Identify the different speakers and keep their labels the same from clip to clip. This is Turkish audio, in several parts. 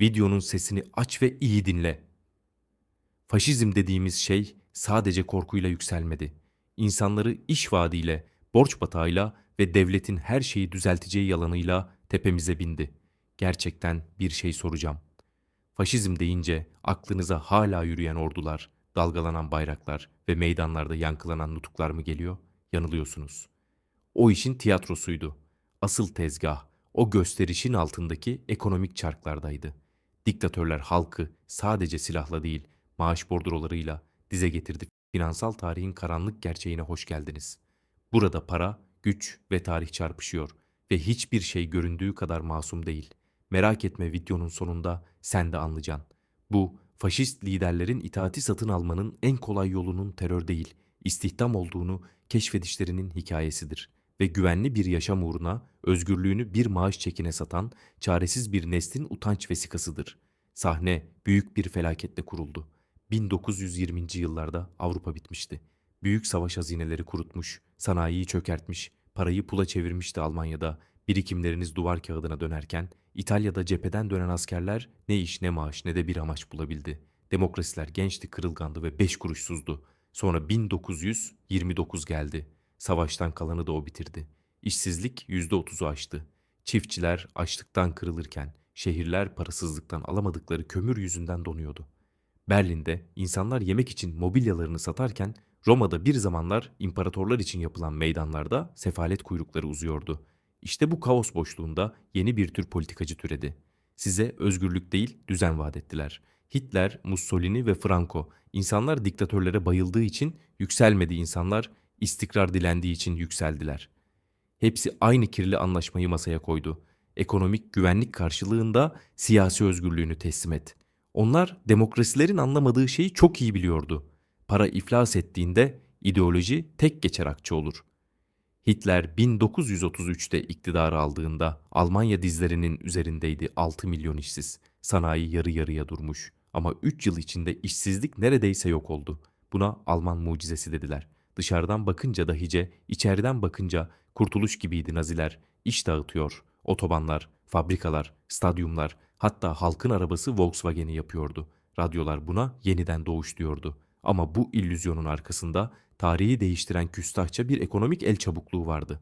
Speaker 1: Videonun sesini aç ve iyi dinle. Faşizm dediğimiz şey sadece korkuyla yükselmedi. İnsanları iş vaadiyle, borç batağıyla ve devletin her şeyi düzelteceği yalanıyla tepemize bindi. Gerçekten bir şey soracağım. Faşizm deyince aklınıza hala yürüyen ordular, dalgalanan bayraklar ve meydanlarda yankılanan nutuklar mı geliyor? Yanılıyorsunuz. O işin tiyatrosuydu. Asıl tezgah o gösterişin altındaki ekonomik çarklardaydı. Diktatörler halkı sadece silahla değil, maaş bordrolarıyla dize getirdi. Finansal tarihin karanlık gerçeğine hoş geldiniz. Burada para, güç ve tarih çarpışıyor ve hiçbir şey göründüğü kadar masum değil. Merak etme videonun sonunda sen de anlayacaksın. Bu faşist liderlerin itaati satın almanın en kolay yolunun terör değil, istihdam olduğunu keşfedişlerinin hikayesidir ve güvenli bir yaşam uğruna özgürlüğünü bir maaş çekine satan çaresiz bir neslin utanç vesikasıdır. Sahne büyük bir felaketle kuruldu. 1920. yıllarda Avrupa bitmişti. Büyük savaş hazineleri kurutmuş, sanayiyi çökertmiş, parayı pula çevirmişti Almanya'da. Birikimleriniz duvar kağıdına dönerken İtalya'da cepheden dönen askerler ne iş ne maaş ne de bir amaç bulabildi. Demokrasiler gençti, kırılgandı ve beş kuruşsuzdu. Sonra 1929 geldi. Savaştan kalanı da o bitirdi. İşsizlik %30'u aştı. Çiftçiler açlıktan kırılırken şehirler parasızlıktan alamadıkları kömür yüzünden donuyordu. Berlin'de insanlar yemek için mobilyalarını satarken Roma'da bir zamanlar imparatorlar için yapılan meydanlarda sefalet kuyrukları uzuyordu. İşte bu kaos boşluğunda yeni bir tür politikacı türedi. Size özgürlük değil düzen vaat ettiler. Hitler, Mussolini ve Franco insanlar diktatörlere bayıldığı için yükselmedi insanlar istikrar dilendiği için yükseldiler. Hepsi aynı kirli anlaşmayı masaya koydu. Ekonomik güvenlik karşılığında siyasi özgürlüğünü teslim et. Onlar demokrasilerin anlamadığı şeyi çok iyi biliyordu. Para iflas ettiğinde ideoloji tek geçer akçe olur. Hitler 1933'te iktidarı aldığında Almanya dizlerinin üzerindeydi 6 milyon işsiz. Sanayi yarı yarıya durmuş. Ama 3 yıl içinde işsizlik neredeyse yok oldu. Buna Alman mucizesi dediler. Dışarıdan bakınca dahice, içeriden bakınca kurtuluş gibiydi Naziler. İş dağıtıyor. Otobanlar, fabrikalar, stadyumlar, hatta halkın arabası Volkswagen'i yapıyordu. Radyolar buna yeniden doğuş diyordu. Ama bu illüzyonun arkasında tarihi değiştiren küstahça bir ekonomik el çabukluğu vardı.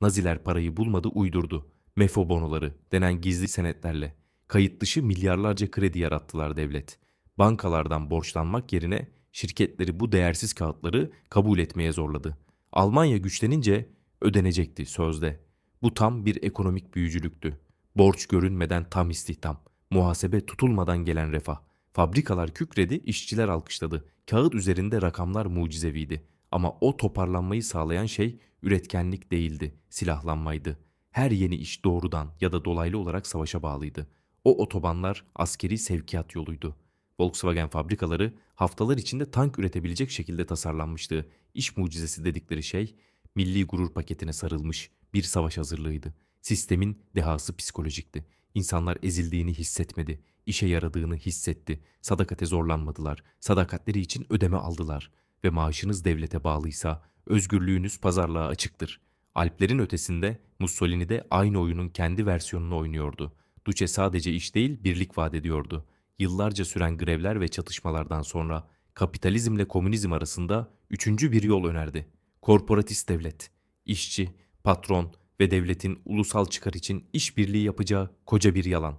Speaker 1: Naziler parayı bulmadı uydurdu. Mefo bonoları denen gizli senetlerle. Kayıt dışı milyarlarca kredi yarattılar devlet. Bankalardan borçlanmak yerine şirketleri bu değersiz kağıtları kabul etmeye zorladı. Almanya güçlenince ödenecekti sözde. Bu tam bir ekonomik büyücülüktü. Borç görünmeden tam istihdam, muhasebe tutulmadan gelen refah. Fabrikalar kükredi, işçiler alkışladı. Kağıt üzerinde rakamlar mucizeviydi. Ama o toparlanmayı sağlayan şey üretkenlik değildi, silahlanmaydı. Her yeni iş doğrudan ya da dolaylı olarak savaşa bağlıydı. O otobanlar askeri sevkiyat yoluydu. Volkswagen fabrikaları haftalar içinde tank üretebilecek şekilde tasarlanmıştı. İş mucizesi dedikleri şey milli gurur paketine sarılmış bir savaş hazırlığıydı. Sistemin dehası psikolojikti. İnsanlar ezildiğini hissetmedi, işe yaradığını hissetti. Sadakate zorlanmadılar. Sadakatleri için ödeme aldılar ve maaşınız devlete bağlıysa özgürlüğünüz pazarlığa açıktır. Alplerin ötesinde Mussolini de aynı oyunun kendi versiyonunu oynuyordu. Duce sadece iş değil birlik vaat ediyordu. Yıllarca süren grevler ve çatışmalardan sonra kapitalizmle komünizm arasında üçüncü bir yol önerdi. Korporatist devlet, işçi, patron ve devletin ulusal çıkar için işbirliği yapacağı koca bir yalan.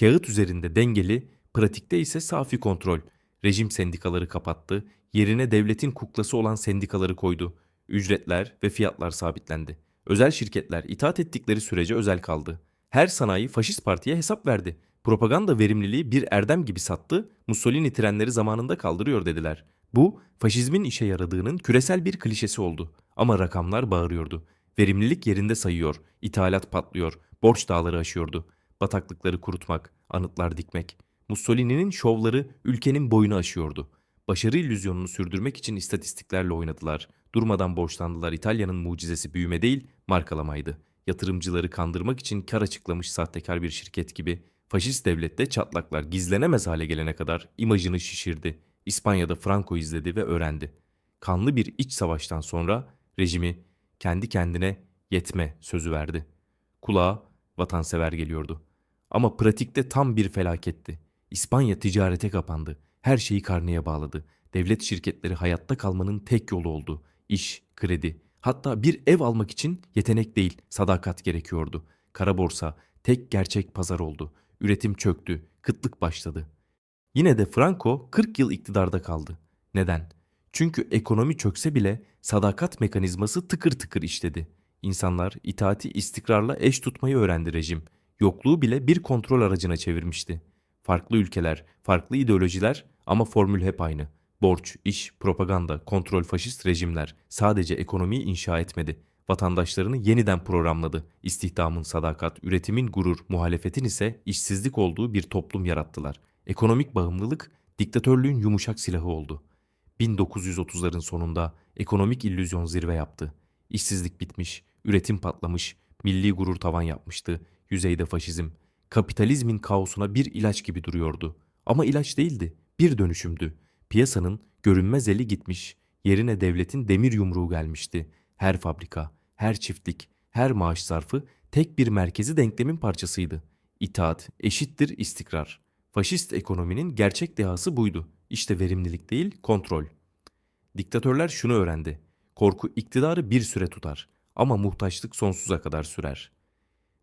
Speaker 1: Kağıt üzerinde dengeli, pratikte ise safi kontrol. Rejim sendikaları kapattı, yerine devletin kuklası olan sendikaları koydu. Ücretler ve fiyatlar sabitlendi. Özel şirketler itaat ettikleri sürece özel kaldı. Her sanayi faşist partiye hesap verdi. Propaganda verimliliği bir erdem gibi sattı, Mussolini trenleri zamanında kaldırıyor dediler. Bu, faşizmin işe yaradığının küresel bir klişesi oldu. Ama rakamlar bağırıyordu. Verimlilik yerinde sayıyor, ithalat patlıyor, borç dağları aşıyordu. Bataklıkları kurutmak, anıtlar dikmek. Mussolini'nin şovları ülkenin boyunu aşıyordu. Başarı illüzyonunu sürdürmek için istatistiklerle oynadılar. Durmadan borçlandılar. İtalya'nın mucizesi büyüme değil, markalamaydı. Yatırımcıları kandırmak için kar açıklamış sahtekar bir şirket gibi faşist devlette çatlaklar gizlenemez hale gelene kadar imajını şişirdi. İspanya'da Franco izledi ve öğrendi. Kanlı bir iç savaştan sonra rejimi kendi kendine yetme sözü verdi. Kulağa vatansever geliyordu. Ama pratikte tam bir felaketti. İspanya ticarete kapandı. Her şeyi karneye bağladı. Devlet şirketleri hayatta kalmanın tek yolu oldu. İş, kredi, hatta bir ev almak için yetenek değil, sadakat gerekiyordu. Kara borsa tek gerçek pazar oldu. Üretim çöktü, kıtlık başladı. Yine de Franco 40 yıl iktidarda kaldı. Neden? Çünkü ekonomi çökse bile sadakat mekanizması tıkır tıkır işledi. İnsanlar itaati istikrarla eş tutmayı öğrendi rejim. Yokluğu bile bir kontrol aracına çevirmişti. Farklı ülkeler, farklı ideolojiler ama formül hep aynı. Borç, iş, propaganda, kontrol faşist rejimler sadece ekonomiyi inşa etmedi. Vatandaşlarını yeniden programladı. İstihdamın sadakat, üretimin gurur, muhalefetin ise işsizlik olduğu bir toplum yarattılar. Ekonomik bağımlılık diktatörlüğün yumuşak silahı oldu. 1930'ların sonunda ekonomik illüzyon zirve yaptı. İşsizlik bitmiş, üretim patlamış, milli gurur tavan yapmıştı. Yüzeyde faşizm, kapitalizmin kaosuna bir ilaç gibi duruyordu. Ama ilaç değildi, bir dönüşümdü. Piyasanın görünmez eli gitmiş, yerine devletin demir yumruğu gelmişti. Her fabrika, her çiftlik, her maaş zarfı tek bir merkezi denklemin parçasıydı. İtaat eşittir istikrar. Faşist ekonominin gerçek dehası buydu. İşte verimlilik değil, kontrol. Diktatörler şunu öğrendi. Korku iktidarı bir süre tutar ama muhtaçlık sonsuza kadar sürer.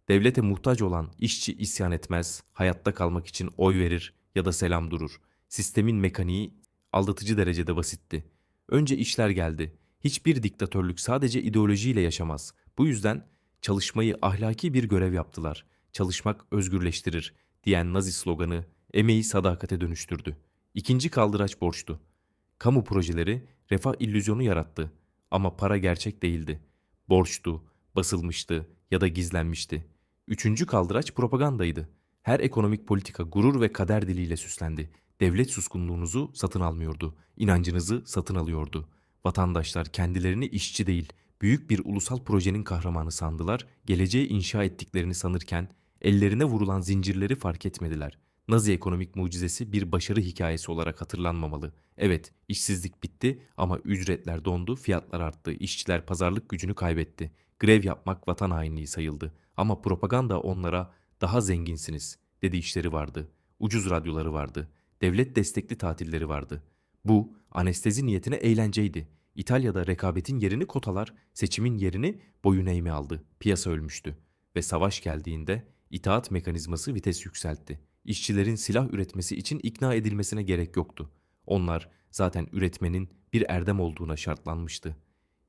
Speaker 1: Devlete muhtaç olan işçi isyan etmez, hayatta kalmak için oy verir ya da selam durur. Sistemin mekaniği aldatıcı derecede basitti. Önce işler geldi. Hiçbir diktatörlük sadece ideolojiyle yaşamaz. Bu yüzden çalışmayı ahlaki bir görev yaptılar. Çalışmak özgürleştirir diyen Nazi sloganı emeği sadakate dönüştürdü. İkinci kaldıraç borçtu. Kamu projeleri refah illüzyonu yarattı ama para gerçek değildi. Borçtu, basılmıştı ya da gizlenmişti. Üçüncü kaldıraç propagandaydı. Her ekonomik politika gurur ve kader diliyle süslendi. Devlet suskunluğunuzu satın almıyordu, inancınızı satın alıyordu. Vatandaşlar kendilerini işçi değil, büyük bir ulusal projenin kahramanı sandılar, geleceği inşa ettiklerini sanırken ellerine vurulan zincirleri fark etmediler. Nazi ekonomik mucizesi bir başarı hikayesi olarak hatırlanmamalı. Evet, işsizlik bitti ama ücretler dondu, fiyatlar arttı, işçiler pazarlık gücünü kaybetti. Grev yapmak vatan hainliği sayıldı. Ama propaganda onlara daha zenginsiniz dedi işleri vardı. Ucuz radyoları vardı. Devlet destekli tatilleri vardı. Bu anestezi niyetine eğlenceydi. İtalya'da rekabetin yerini kotalar, seçimin yerini boyun eğme aldı. Piyasa ölmüştü. Ve savaş geldiğinde itaat mekanizması vites yükseltti. İşçilerin silah üretmesi için ikna edilmesine gerek yoktu. Onlar zaten üretmenin bir erdem olduğuna şartlanmıştı.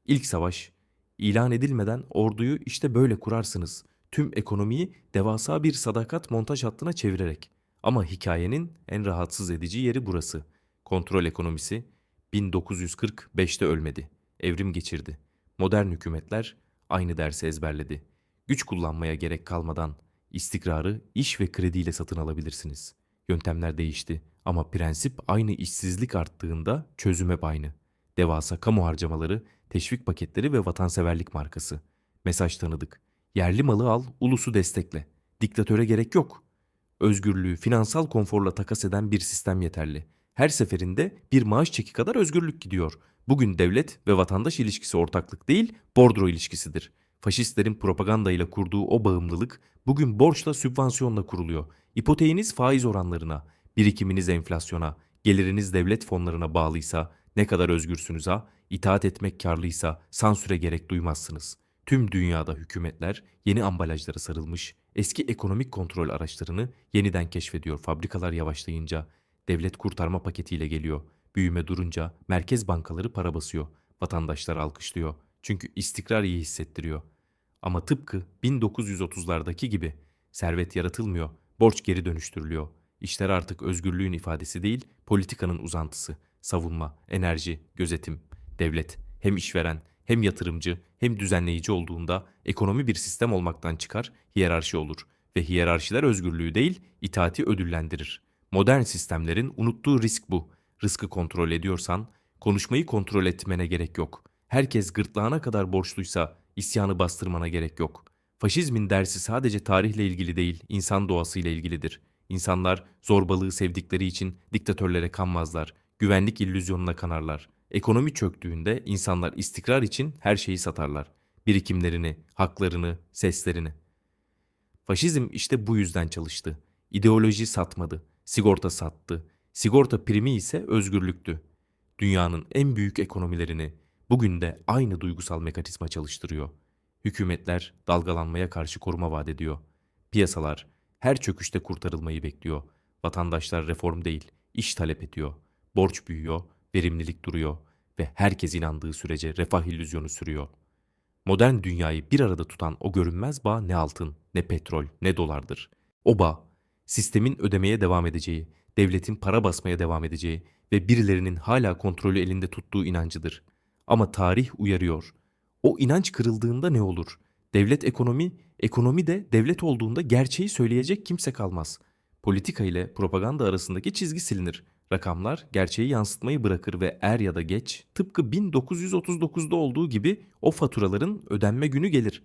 Speaker 1: İlk savaş ilan edilmeden orduyu işte böyle kurarsınız. Tüm ekonomiyi devasa bir sadakat montaj hattına çevirerek. Ama hikayenin en rahatsız edici yeri burası. Kontrol ekonomisi 1945'te ölmedi. Evrim geçirdi. Modern hükümetler aynı dersi ezberledi. Güç kullanmaya gerek kalmadan istikrarı iş ve krediyle satın alabilirsiniz. Yöntemler değişti ama prensip aynı işsizlik arttığında çözüm hep aynı. Devasa kamu harcamaları, teşvik paketleri ve vatanseverlik markası. Mesaj tanıdık. Yerli malı al, ulusu destekle. Diktatöre gerek yok. Özgürlüğü finansal konforla takas eden bir sistem yeterli. Her seferinde bir maaş çeki kadar özgürlük gidiyor. Bugün devlet ve vatandaş ilişkisi ortaklık değil, bordro ilişkisidir. Faşistlerin propagandayla kurduğu o bağımlılık bugün borçla sübvansiyonla kuruluyor. İpoteğiniz faiz oranlarına, birikiminiz enflasyona, geliriniz devlet fonlarına bağlıysa, ne kadar özgürsünüz ha, itaat etmek karlıysa sansüre gerek duymazsınız. Tüm dünyada hükümetler yeni ambalajlara sarılmış, eski ekonomik kontrol araçlarını yeniden keşfediyor fabrikalar yavaşlayınca. Devlet kurtarma paketiyle geliyor. Büyüme durunca merkez bankaları para basıyor. Vatandaşlar alkışlıyor. Çünkü istikrar iyi hissettiriyor. Ama tıpkı 1930'lardaki gibi servet yaratılmıyor, borç geri dönüştürülüyor. İşler artık özgürlüğün ifadesi değil, politikanın uzantısı. Savunma, enerji, gözetim, devlet hem işveren hem yatırımcı hem düzenleyici olduğunda ekonomi bir sistem olmaktan çıkar, hiyerarşi olur ve hiyerarşiler özgürlüğü değil, itaati ödüllendirir. Modern sistemlerin unuttuğu risk bu. Rızkı kontrol ediyorsan, konuşmayı kontrol etmene gerek yok. Herkes gırtlağına kadar borçluysa isyanı bastırmana gerek yok. Faşizmin dersi sadece tarihle ilgili değil, insan doğasıyla ilgilidir. İnsanlar zorbalığı sevdikleri için diktatörlere kanmazlar, güvenlik illüzyonuna kanarlar. Ekonomi çöktüğünde insanlar istikrar için her şeyi satarlar. Birikimlerini, haklarını, seslerini. Faşizm işte bu yüzden çalıştı. İdeoloji satmadı, sigorta sattı. Sigorta primi ise özgürlüktü. Dünyanın en büyük ekonomilerini bugün de aynı duygusal mekanizma çalıştırıyor. Hükümetler dalgalanmaya karşı koruma vaat ediyor. Piyasalar her çöküşte kurtarılmayı bekliyor. Vatandaşlar reform değil, iş talep ediyor. Borç büyüyor, verimlilik duruyor ve herkes inandığı sürece refah illüzyonu sürüyor. Modern dünyayı bir arada tutan o görünmez bağ ne altın, ne petrol, ne dolardır. O bağ, sistemin ödemeye devam edeceği, devletin para basmaya devam edeceği ve birilerinin hala kontrolü elinde tuttuğu inancıdır. Ama tarih uyarıyor. O inanç kırıldığında ne olur? Devlet ekonomi, ekonomi de devlet olduğunda gerçeği söyleyecek kimse kalmaz. Politika ile propaganda arasındaki çizgi silinir. Rakamlar gerçeği yansıtmayı bırakır ve er ya da geç tıpkı 1939'da olduğu gibi o faturaların ödenme günü gelir.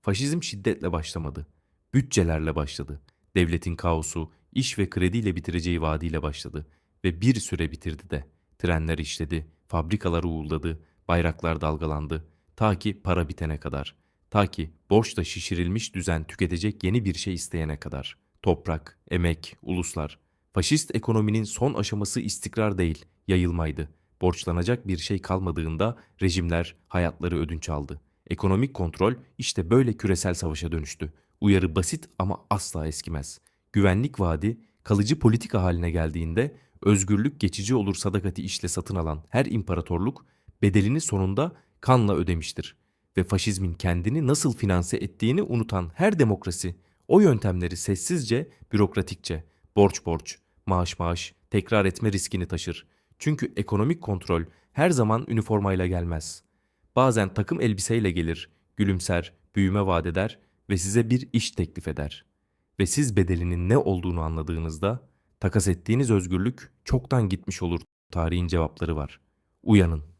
Speaker 1: Faşizm şiddetle başlamadı. Bütçelerle başladı. Devletin kaosu, iş ve krediyle bitireceği vaadiyle başladı. Ve bir süre bitirdi de. Trenler işledi, fabrikalar uğuldadı, bayraklar dalgalandı. Ta ki para bitene kadar. Ta ki borçla şişirilmiş düzen tüketecek yeni bir şey isteyene kadar. Toprak, emek, uluslar. Faşist ekonominin son aşaması istikrar değil, yayılmaydı. Borçlanacak bir şey kalmadığında rejimler hayatları ödünç aldı. Ekonomik kontrol işte böyle küresel savaşa dönüştü. Uyarı basit ama asla eskimez. Güvenlik vaadi kalıcı politika haline geldiğinde özgürlük geçici olur sadakati işle satın alan her imparatorluk bedelini sonunda kanla ödemiştir. Ve faşizmin kendini nasıl finanse ettiğini unutan her demokrasi o yöntemleri sessizce, bürokratikçe, borç borç, maaş maaş tekrar etme riskini taşır. Çünkü ekonomik kontrol her zaman üniformayla gelmez. Bazen takım elbiseyle gelir, gülümser, büyüme vaat eder ve size bir iş teklif eder. Ve siz bedelinin ne olduğunu anladığınızda takas ettiğiniz özgürlük çoktan gitmiş olur. Tarihin cevapları var. Uyanın.